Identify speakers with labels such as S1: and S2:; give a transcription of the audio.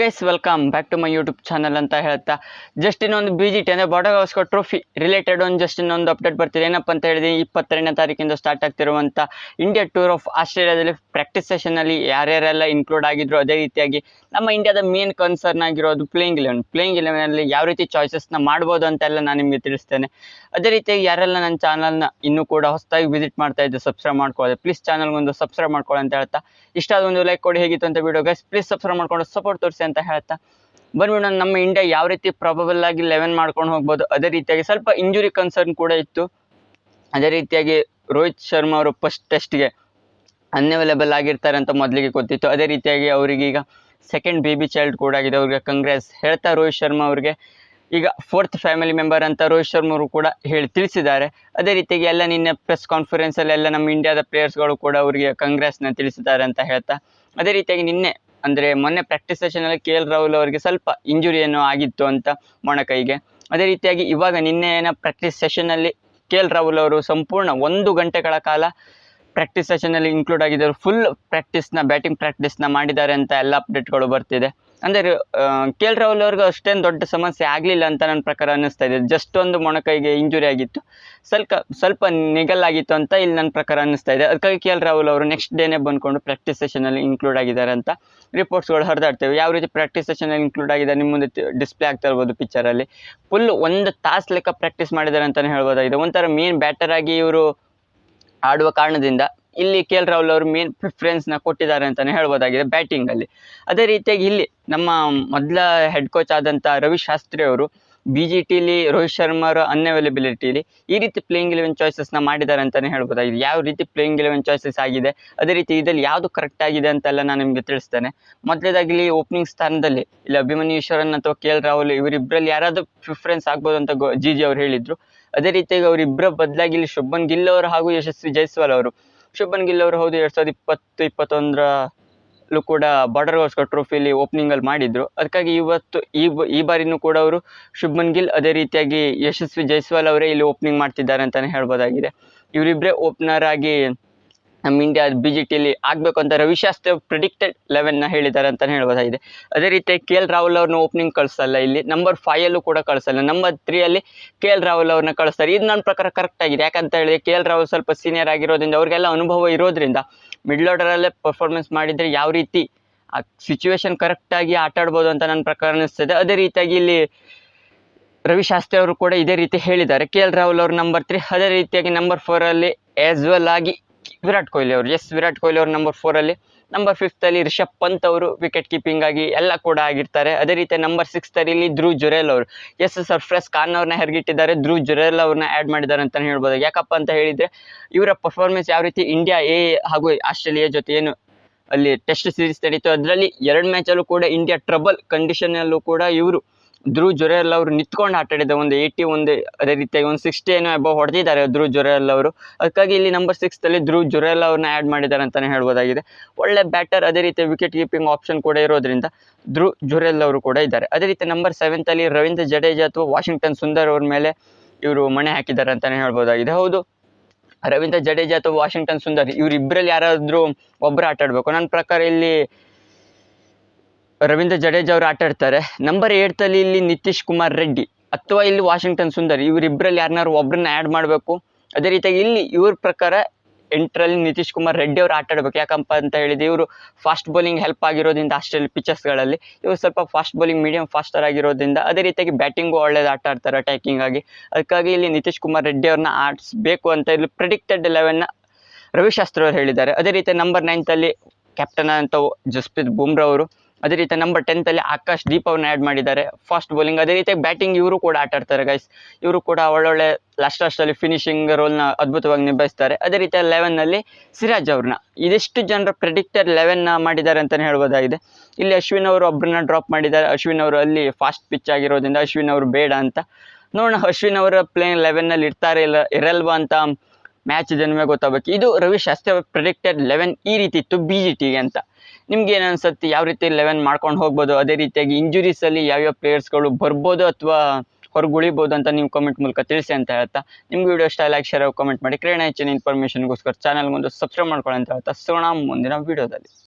S1: Guys welcome back to my YouTube channel ಅಂತ ಹೇಳ್ತಾ. Just ಇನ್ನೊಂದು ಬಿ ಜಿ ಟಿ ಅಂದರೆ ಟ್ರೋಫಿ ರಿಲೇಟೆಡ್ ಒಂದು ಜಸ್ಟ್ ಇನ್ನೊಂದು ಅಪ್ಡೇಟ್ ಬರ್ತಿದೆ. ಏನಪ್ಪ ಅಂತ ಹೇಳಿದ್ರೆ ಇಪ್ಪತ್ತೆರಡನೇ ತಾರೀಕಿಂದ ಸ್ಟಾರ್ಟ್ ಆಗ್ತಿರುವಂಥ ಇಂಡಿಯಾ ಟೂರ್ ಆಫ್ ಆಸ್ಟ್ರೇಲಿಯಾದಲ್ಲಿ ಪ್ರಾಕ್ಟೀಸ್ ಸೆಷನಲ್ಲಿ ಯಾರ್ಯಾರೆಲ್ಲ ಇನ್ಕ್ಲೂಡ್ ಆಗಿದ್ರು ಅದೇ ರೀತಿಯಾಗಿ ನಮ್ಮ ಇಂಡಿಯಾದ ಮೇನ್ ಕನ್ಸರ್ನ್ ಆಗಿರೋದು ಪ್ಲೇಯಿಂಗ್ ಇಲೆವೆನ್ ಪ್ಲೇಯಿಂಗ್ ಇಲೆವೆನಲ್ಲಿ ಯಾವ ರೀತಿ ಚಾಯ್ಸಸ್ನ ಮಾಡ್ಬೋದು ಅಂತೆಲ್ಲ ನಾನು ನಿಮಗೆ ತಿಳಿಸ್ತೇನೆ. ಅದೇ ರೀತಿಯಾಗಿ ಯಾರೆಲ್ಲ ನನ್ನ ಚಾನಲ್ನ ಇನ್ನೂ ಕೂಡ ಹೊಸದಾಗಿ ವಿಸಿಟ್ ಮಾಡ್ತಾ ಇದ್ದೆ ಸಬ್ಸ್ಕ್ರೈಬ್ ಮಾಡ್ಕೊಳ್ಳೋದು. ಪ್ಲೀಸ್ ಚಾನಲ್ಗೊಂದು ಸಬ್ಸ್ಕ್ರೈಬ್ ಮಾಡ್ಕೊಳ್ಳಿ ಅಂತ ಹೇಳ್ತಾ. ಇಷ್ಟ ಆದ ಒಂದು ಲೈಕ್ ಕೊಡಿ. ಹೇಗಿತ್ತು ಅಂತ ವಿಡಿಯೋ ಗೈಸ್ ಪ್ಲೀಸ್ ಸಬ್ಸ್ಕ್ರೈಬ್ ಮಾಡ್ಕೊಂಡು ಸಪೋರ್ಟ್ ತೋರಿಸಿ ಅಂತ ಹೇಳ್ತಾ. ಬಂದ್ಬಿಟ್ಟು ನಮ್ಮ ಇಂಡಿಯಾ ಯಾವ ರೀತಿ ಪ್ರಾಬಬಲ್ ಆಗಿ ಲೆವೆನ್ ಮಾಡ್ಕೊಂಡು ಹೋಗ್ಬೋದು? ಅದೇ ರೀತಿಯಾಗಿ ಸ್ವಲ್ಪ ಇಂಜುರಿ ಕನ್ಸರ್ನ್ ಕೂಡ ಇತ್ತು. ಅದೇ ರೀತಿಯಾಗಿ ರೋಹಿತ್ ಶರ್ಮಾ ಅವರು ಫಸ್ಟ್ ಟೆಸ್ಟ್ಗೆ ಅನ್ಅವೈಲೇಬಲ್ ಆಗಿರ್ತಾರೆ ಅಂತ ಮೊದಲಿಗೆ ಗೊತ್ತಿತ್ತು. ಅದೇ ರೀತಿಯಾಗಿ ಅವರಿಗೀಗ ಸೆಕೆಂಡ್ ಬೇಬಿ ಚೈಲ್ಡ್ ಕೂಡ ಆಗಿದೆ. ಅವ್ರಿಗೆ ಕಂಗ್ರೆಸ್ ಹೇಳ್ತಾ ರೋಹಿತ್ ಶರ್ಮಾ ಅವ್ರಿಗೆ. ಈಗ ಫೋರ್ತ್ ಫ್ಯಾಮಿಲಿ ಮೆಂಬರ್ ಅಂತ ರೋಹಿತ್ ಶರ್ಮಾ ಅವರು ಕೂಡ ಹೇಳಿ ತಿಳಿಸಿದ್ದಾರೆ. ಅದೇ ರೀತಿಯಾಗಿ ಎಲ್ಲ ನಿನ್ನೆ ಪ್ರೆಸ್ ಕಾನ್ಫರೆನ್ಸಲ್ಲಿ ಎಲ್ಲ ನಮ್ಮ ಇಂಡಿಯಾದ ಪ್ಲೇಯರ್ಸ್ಗಳು ಕೂಡ ಅವರಿಗೆ ಕಾಂಗ್ರೆಸ್ನ ತಿಳಿಸಿದ್ದಾರೆ ಅಂತ ಹೇಳ್ತಾ. ಅದೇ ರೀತಿಯಾಗಿ ನಿನ್ನೆ, ಅಂದರೆ ಮೊನ್ನೆ ಪ್ರಾಕ್ಟೀಸ್ ಸೆಷನಲ್ಲಿ ಕೆ ಎಲ್ ರಾಹುಲ್ ಅವರಿಗೆ ಸ್ವಲ್ಪ ಇಂಜುರಿ ಏನೋ ಆಗಿತ್ತು ಅಂತ ಮೊಣಕೈಗೆ. ಅದೇ ರೀತಿಯಾಗಿ ಇವಾಗ ನಿನ್ನೆನ ಪ್ರಾಕ್ಟೀಸ್ ಸೆಷನಲ್ಲಿ ಕೆ ಎಲ್ ರಾಹುಲ್ ಅವರು ಸಂಪೂರ್ಣ ಒಂದು ಗಂಟೆಗಳ ಕಾಲ ಪ್ರಾಕ್ಟೀಸ್ ಸೆಷನಲ್ಲಿ ಇನ್ಕ್ಲೂಡ್ ಆಗಿದ್ದಾರೆ ಫುಲ್ ಪ್ರಾಕ್ಟೀಸ್ನ ಬ್ಯಾಟಿಂಗ್ ಪ್ರಾಕ್ಟೀಸ್ನ ಮಾಡಿದ್ದಾರೆ ಅಂತ ಎಲ್ಲ ಅಪ್ಡೇಟ್ಗಳು ಬರ್ತಿದೆ. ಅಂದರೆ ಕೆ ಎಲ್ ರಾಹುಲ್ ಅವ್ರಿಗೆ ಅಷ್ಟೇನು ದೊಡ್ಡ ಸಮಸ್ಯೆ ಆಗಲಿಲ್ಲ ಅಂತ ನನ್ನ ಪ್ರಕಾರ ಅನ್ನಿಸ್ತಾ ಇದೆ. ಜಸ್ಟ್ ಒಂದು ಮೊಣಕೈಗೆ ಇಂಜುರಿ ಆಗಿತ್ತು. ಸ್ವಲ್ಪ ಸ್ವಲ್ಪ ನಿಗಲ್ಲಾಗಿತ್ತು ಅಂತ ಇಲ್ಲಿ ನನ್ನ ಪ್ರಕಾರ ಅನ್ನಿಸ್ತಾ ಇದೆ. ಅದಕ್ಕಾಗಿ ಕೆ ಎಲ್ ರಾಹುಲ್ ಅವರು ನೆಕ್ಸ್ಟ್ ಡೇನೇ ಬಂದ್ಕೊಂಡು ಪ್ರಾಕ್ಟೀಸ್ ಸೆಷನಲ್ಲಿ ಇನ್ಕ್ಲೂಡ್ ಆಗಿದ್ದಾರೆ ಅಂತ ರಿಪೋರ್ಟ್ಸ್ಗಳು ಹರಿದಾಡ್ತೇವೆ. ಯಾವ ರೀತಿ ಪ್ರಾಕ್ಟೀಸ್ ಸೆಷನಲ್ಲಿ ಇನ್ಕ್ಲೂಡ್ ಆಗಿದೆ ನಿಮ್ಮ ಮುಂದೆ ಡಿಸ್ಪ್ಲೇ ಆಗ್ತಾ ಇರ್ಬೋದು ಪಿಕ್ಚರಲ್ಲಿ ಫುಲ್ ಒಂದು ತಾಸು ಲೆಕ್ಕ ಪ್ರಾಕ್ಟೀಸ್ ಮಾಡಿದ್ದಾರೆ ಅಂತಲೇ ಹೇಳ್ಬೋದಾಗಿದೆ. ಒಂಥರ ಮೇನ್ ಬ್ಯಾಟರ್ ಆಗಿ ಇವರು ಆಡುವ ಕಾರಣದಿಂದ ಇಲ್ಲಿ ಕೆ ಎಲ್ ರಾಹುಲ್ ಅವರು ಮೇನ್ ಪ್ರಿಫರೆನ್ಸ್ನ ಕೊಟ್ಟಿದ್ದಾರೆ ಅಂತಲೇ ಹೇಳ್ಬೋದಾಗಿದೆ ಬ್ಯಾಟಿಂಗಲ್ಲಿ ಅದೇ ರೀತಿಯಾಗಿ ಇಲ್ಲಿ ನಮ್ಮ ಮೊದಲ ಹೆಡ್ ಕೋಚ್ ಆದಂಥ ರವಿ ಶಾಸ್ತ್ರಿ ಅವರು ಬಿ ಜಿ ಟಿಲಿ ರೋಹಿತ್ ಶರ್ಮಾ ಅವರ ಅನ್ಅವೈಲಬಿಲಿಟಿಲಿ ಈ ರೀತಿ ಪ್ಲೇಯಿಂಗ್ ಇಲೆವೆನ್ ಚಾಯ್ಸಸ್ನ ಮಾಡಿದ್ದಾರೆ ಅಂತಲೇ ಹೇಳ್ಬೋದಾಗಿದೆ. ಯಾವ ರೀತಿ ಪ್ಲೇಯಿಂಗ್ ಇಲೆವೆನ್ ಚಾಯ್ಸಸ್ ಆಗಿದೆ, ಅದೇ ರೀತಿ ಇದರಲ್ಲಿ ಯಾವುದು ಕರೆಕ್ಟ್ ಆಗಿದೆ ಅಂತೆಲ್ಲ ನಾನು ನಿಮಗೆ ತಿಳಿಸ್ತೇನೆ. ಮೊದಲೇದಾಗಿ ಓಪನಿಂಗ್ ಸ್ಥಾನದಲ್ಲಿ ಇಲ್ಲಿ ಅಭಿಮನ್ಯು ಈಶ್ವರನ್ ಅಥವಾ ಕೆ ಎಲ್ ರಾಹುಲ್ ಇವರಿಬ್ಬರಲ್ಲಿ ಯಾರಾದರೂ ಪ್ರಿಫರೆನ್ಸ್ ಆಗ್ಬೋದು ಅಂತ ಗೋ ಜಿ ಜಿ ಅವರು ಹೇಳಿದರು. ಅದೇ ರೀತಿಯಾಗಿ ಅವರಿಬ್ಬರ ಬದಲಾಗಿ ಇಲ್ಲಿ ಶುಭನ್ ಗಿಲ್ ಅವರು ಹಾಗೂ ಯಶಸ್ವಿ ಜೈಸ್ವಾಲ್ ಅವರು. ಶುಭನ್ ಗಿಲ್ ಅವರು ಹೌದು ಎರಡು ಸಾವಿರದ ಇಪ್ಪತ್ತು, ಇಪ್ಪತ್ತೊಂದರಲ್ಲೂ ಕೂಡ ಬಾರ್ಡರ್ ಗೌಸ್ಕರ್ ಟ್ರೋಫಿಲಿ ಓಪನಿಂಗಲ್ಲಿ ಮಾಡಿದ್ರು. ಅದಕ್ಕಾಗಿ ಇವತ್ತು ಈ ಈ ಬಾರಿನೂ ಕೂಡ ಅವರು ಶುಭನ್ ಗಿಲ್, ಅದೇ ರೀತಿಯಾಗಿ ಯಶಸ್ವಿ ಜೈಸ್ವಾಲ್ ಅವರೇ ಇಲ್ಲಿ ಓಪನಿಂಗ್ ಮಾಡ್ತಿದ್ದಾರೆ ಅಂತಲೇ ಹೇಳ್ಬೋದಾಗಿದೆ. ಇವರಿಬ್ಬರೇ ಓಪನರ್ ಆಗಿ ನಮ್ಮ ಇಂಡಿಯಾ ಬಿ ಜಿ ಟಿಲಿ ಆಗಬೇಕು ಅಂತ ರವಿಶಾಸ್ತ್ರಿ ಪ್ರಿಡಿಕ್ಟೆಡ್ ಲೆವೆನ್ನ ಹೇಳಿದ್ದಾರೆ ಅಂತಲೇ ಹೇಳ್ಬೋದಾಗಿದೆ. ಅದೇ ರೀತಿ ಕೆ ಎಲ್ ರಾಹುಲ್ ಅವ್ರನ್ನ ಓಪನಿಂಗ್ ಕಳಿಸಲ್ಲ ಇಲ್ಲಿ ನಂಬರ್ ಫೈಯಲ್ಲೂ ಕೂಡ ಕಳಿಸಲ್ಲ ನಂಬರ್ ತ್ರೀಯಲ್ಲಿ ಕೆ ಎಲ್ ರಾಹುಲ್ ಅವ್ರನ್ನ ಕಳಿಸ್ತಾರೆ. ಇದು ನನ್ನ ಪ್ರಕಾರ ಕರೆಕ್ಟ್ ಆಗಿದೆ, ಯಾಕಂತ ಹೇಳಿದ್ರೆ ಕೆ ಎಲ್ ರಾಹುಲ್ ಸ್ವಲ್ಪ ಸೀನಿಯರ್ ಆಗಿರೋದ್ರಿಂದ ಅವ್ರಿಗೆಲ್ಲ ಅನುಭವ ಇರೋದ್ರಿಂದ ಮಿಡ್ಲ್ ಆರ್ಡರಲ್ಲೇ ಪರ್ಫಾರ್ಮೆನ್ಸ್ ಮಾಡಿದರೆ ಯಾವ ರೀತಿ ಆ ಸಿಚುವೇಶನ್ ಕರೆಕ್ಟಾಗಿ ಆಟ ಆಡ್ಬೋದು ಅಂತ ನನ್ನ ಪ್ರಕಾರ ಅನಿಸ್ತದೆ. ಅದೇ ರೀತಿಯಾಗಿ ಇಲ್ಲಿ ರವಿ ಶಾಸ್ತ್ರಿ ಅವರು ಕೂಡ ಇದೇ ರೀತಿ ಹೇಳಿದ್ದಾರೆ. ಕೆ ಎಲ್ ರಾಹುಲ್ ಅವರು ನಂಬರ್ ತ್ರೀ ಅದೇ ರೀತಿಯಾಗಿ ನಂಬರ್ ಫೋರಲ್ಲಿ ಆ್ಯಸ್ ವೆಲ್ ಆಗಿ ವಿರಾಟ್ ಕೊಹ್ಲಿ ಅವರು. ಎಸ್ ವಿರಾಟ್ ಕೊಹ್ಲಿ ಅವರು ನಂಬರ್ ಫೋರಲ್ಲಿ ನಂಬರ್ ಫಿಫ್ತಲ್ಲಿ ರಿಷಬ್ ಪಂತ್ ಅವರು ವಿಕೆಟ್ ಕೀಪಿಂಗ್ ಆಗಿ ಎಲ್ಲ ಕೂಡ ಆಗಿರ್ತಾರೆ. ಅದೇ ರೀತಿ ನಂಬರ್ ಸಿಕ್ಸ್ತಲ್ಲಿ ಇಲ್ಲಿ ಧ್ರುವ್ ಜುರೇಲ್ ಅವರು. ಎಸ್ ಸರ್ಫ್ರೆಸ್ ಖಾನ್ ಅವ್ರನ್ನ ಹೆರ್ಗಿಟ್ಟಿದ್ದಾರೆ. ಧ್ರುವ್ ಜುರೇಲ್ ಅವ್ರನ್ನ ಆ್ಯಡ್ ಮಾಡಿದ್ದಾರೆ ಅಂತಲೇ ಹೇಳ್ಬೋದು. ಯಾಕಪ್ಪ ಅಂತ ಹೇಳಿದರೆ, ಇವರ ಪರ್ಫಾರ್ಮೆನ್ಸ್ ಯಾವ ರೀತಿ ಇಂಡಿಯಾ ಎ ಹಾಗೂ ಆಸ್ಟ್ರೇಲಿಯಾ ಜೊತೆ ಏನು ಅಲ್ಲಿ ಟೆಸ್ಟ್ ಸೀರೀಸ್ ನಡೀತು, ಅದರಲ್ಲಿ ಎರಡು ಮ್ಯಾಚಲ್ಲೂ ಕೂಡ ಇಂಡಿಯಾ ಟ್ರಬಲ್ ಕಂಡೀಷನಲ್ಲೂ ಕೂಡ ಇವರು ಧ್ರುವ್ ಜುರೇಲ್ ಅವರು ನಿಂತ್ಕೊಂಡು ಆಟ ಒಂದು ಏಯ್ಟಿ ಒಂದು ಅದೇ ರೀತಿಯಾಗಿ ಒಂದು ಸಿಕ್ಸ್ಟಿ ಏನೋ ಎಬೋ ಹೊಡೆದಿದ್ದಾರೆ ಧ್ರುವ್ ಜುರೇಲ್ ಅವರು. ಅದಕ್ಕಾಗಿ ಇಲ್ಲಿ ನಂಬರ್ ಸಿಕ್ಸ್ತಲ್ಲಿ ಧ್ರುವ್ ಜುರೇಲ್ ಅವ್ರನ್ನ ಆ್ಯಡ್ ಮಾಡಿದ್ದಾರೆ ಅಂತಲೇ ಹೇಳ್ಬೋದಾಗಿದೆ. ಒಳ್ಳೆ ಬ್ಯಾಟರ್ ಅದೇ ರೀತಿ ವಿಕೆಟ್ ಕೀಪಿಂಗ್ ಆಪ್ಷನ್ ಕೂಡ ಇರೋದ್ರಿಂದ ಧ್ರುವ್ ಜುರೇಲ್ ಅವರು ಕೂಡ ಇದ್ದಾರೆ. ಅದೇ ರೀತಿ ನಂಬರ್ ಸೆವೆಂತಲ್ಲಿ ರವೀಂದ್ರ ಜಡೇಜಾ ಅಥವಾ ವಾಷಿಂಗ್ಟನ್ ಸುಂದರ್ ಅವ್ರ ಮೇಲೆ ಇವರು ಮಣೆ ಹಾಕಿದ್ದಾರೆ ಅಂತಲೇ ಹೇಳ್ಬೋದಾಗಿದೆ. ಹೌದು, ರವೀಂದ್ರ ಜಡೇಜಾ ಅಥವಾ ವಾಷಿಂಗ್ಟನ್ ಸುಂದರ್ ಇವರಿಬ್ಬರಲ್ಲಿ ಯಾರಾದರೂ ಒಬ್ಬರು ಆಟಾಡಬೇಕು. ನನ್ನ ಪ್ರಕಾರ ಇಲ್ಲಿ ರವೀಂದ್ರ ಜಡೇಜಾ ಅವರು ಆಟ ಆಡ್ತಾರೆ. ನಂಬರ್ ಏಟ್ತಲ್ಲಿ ಇಲ್ಲಿ ನಿತೀಶ್ ಕುಮಾರ್ ರೆಡ್ಡಿ ಅಥವಾ ಇಲ್ಲಿ ವಾಷಿಂಗ್ಟನ್ ಸುಂದರ್ ಇವರಿಬ್ಬರಲ್ಲಿ ಯಾರನ್ನಾರು ಒಬ್ಬರನ್ನ ಆ್ಯಡ್ ಮಾಡಬೇಕು. ಅದೇ ರೀತಿಯಾಗಿ ಇಲ್ಲಿ ಇವ್ರ ಪ್ರಕಾರ ಎಂಟರಲ್ಲಿ ನಿತೀಶ್ ಕುಮಾರ್ ರೆಡ್ಡಿ ಅವರು ಆಟ ಆಡಬೇಕು. ಯಾಕಪ್ಪ ಅಂತ ಹೇಳಿದ್ರೆ ಇವರು ಫಾಸ್ಟ್ ಬೌಲಿಂಗ್ ಹೆಲ್ಪ್ ಆಗಿರೋದ್ರಿಂದ ಆಸ್ಟ್ರೇಲಿಯಾ ಪಿಚರ್ಸ್ಗಳಲ್ಲಿ ಇವರು ಸ್ವಲ್ಪ ಫಾಸ್ಟ್ ಬೌಲಿಂಗ್ ಮೀಡಿಯಂ ಫಾಸ್ಟರ್ ಆಗಿರೋದ್ರಿಂದ ಅದೇ ರೀತಿಯಾಗಿ ಬ್ಯಾಟಿಂಗು ಒಳ್ಳೇದು ಆಟ ಆಡ್ತಾರೆ ಅಟ್ಯಾಕಿಂಗ್ ಆಗಿ. ಅದಕ್ಕಾಗಿ ಇಲ್ಲಿ ನಿತೀಶ್ ಕುಮಾರ್ ರೆಡ್ಡಿ ಅವ್ರನ್ನ ಆಡಿಸ್ಬೇಕು ಅಂತ ಇಲ್ಲಿ ಪ್ರಿಡಿಕ್ಟೆಡ್ ಲೆವೆನ್ನ ರವಿಶಾಸ್ತ್ರಿ ಅವರು ಹೇಳಿದ್ದಾರೆ. ಅದೇ ರೀತಿ ನಂಬರ್ ನೈನ್ತಲ್ಲಿ ಕ್ಯಾಪ್ಟನ್ ಅಂತ ಜಸ್ಪ್ರೀತ್ ಬುಮ್ರಾ ಅವರು ಅದೇ ರೀತಿ ನಂಬರ್ ಟೆಂತಲ್ಲಿ ಆಕಾಶ್ ದೀಪ್ ಅವ್ರನ್ನ ಆ್ಯಡ್ ಮಾಡಿದ್ದಾರೆ. ಫಾಸ್ಟ್ ಬೌಲಿಂಗ್ ಅದೇ ರೀತಿ ಬ್ಯಾಟಿಂಗ್ ಇವರು ಕೂಡ ಆಟ ಆಡ್ತಾರೆ ಗೈಸ್ ಇವರು ಕೂಡ ಒಳ್ಳೊಳ್ಳೆ ಲಾಸ್ಟ್ ಅಲ್ಲಿ ಫಿನಿಶಿಂಗ್ ರೋಲ್ನ ಅದ್ಭುತವಾಗಿ ನಿಭಾಯಿಸ್ತಾರೆ. ಅದೇ ರೀತಿ ಲೆವೆನ್ನಲ್ಲಿ ಸಿರಾಜ್ ಅವ್ರನ್ನ. ಇದಿಷ್ಟು ಜನರ ಲೆವೆನ್ ಲೆವೆನ್ನ ಮಾಡಿದ್ದಾರೆ ಅಂತಲೇ ಹೇಳ್ಬೋದಾಗಿದೆ. ಇಲ್ಲಿ ಅಶ್ವಿನ್ ಅವರು ಒಬ್ಬರನ್ನ ಡ್ರಾಪ್ ಮಾಡಿದ್ದಾರೆ. ಅಶ್ವಿನ್ ಅವರು ಅಲ್ಲಿ ಫಾಸ್ಟ್ ಪಿಚ್ ಆಗಿರೋದ್ರಿಂದ ಅಶ್ವಿನ್ ಅವರು ಬೇಡ ಅಂತ. ನೋಡೋಣ, ಅಶ್ವಿನ್ ಅವರ ಪ್ಲೇಯಿಂಗ್ ಲೆವೆನ್ನಲ್ಲಿ ಇರ್ತಾರೆ ಇಲ್ಲ, ಇರಲ್ವಾ ಅಂತ ಮ್ಯಾಚ್ ನಿಮಗೆ ಗೊತ್ತಾಗಬೇಕು. ಇದು ರವಿ ಶಾಸ್ತ್ರಿ ಪ್ರಿಡಿಕ್ಟೆಡ್ ಲೆವೆನ್ ಈ ರೀತಿ ಇತ್ತು ಬಿ ಜಿ ಟಿಗೆ ಅಂತ. ನಿಮ್ಗೆ ಏನು ಅನ್ಸುತ್ತೆ? ಯಾವ ರೀತಿ ಲೆವೆನ್ ಮಾಡ್ಕೊಂಡು ಹೋಗ್ಬೋದು? ಅದೇ ರೀತಿಯಾಗಿ ಇಂಜುರೀಸಲ್ಲಿ ಯಾವ್ಯಾವ ಪ್ಲೇಯರ್ಸ್ಗಳು ಬರ್ಬೋದು ಅಥವಾ ಹೊರಗುಳಿಬೋದು ಅಂತ ನೀವು ಕಾಮೆಂಟ್ ಮೂಲಕ ತಿಳಿಸಿ ಅಂತ ಹೇಳ್ತಾ, ನಿಮ್ಗೆ ವಿಡಿಯೋ ಇಷ್ಟ ಲೈಕ್ ಶೇರ್ ಕಮೆಂಟ್ ಮಾಡಿ. ಕ್ರೀಡಾ ಹೆಚ್ಚಿನ ಇನ್ಫಾರ್ಮೇಷನ್ಗೋಸ್ಕರ ಚಾನಲ್ಗೊಂದು ಸಬ್ಸ್ಕ್ರೈಬ್ ಮಾಡ್ಕೊಳ್ಳಿ ಅಂತ ಹೇಳ್ತಾ ಸೋಣ ಮುಂದಿನ ವಿಡಿಯೋದಲ್ಲಿ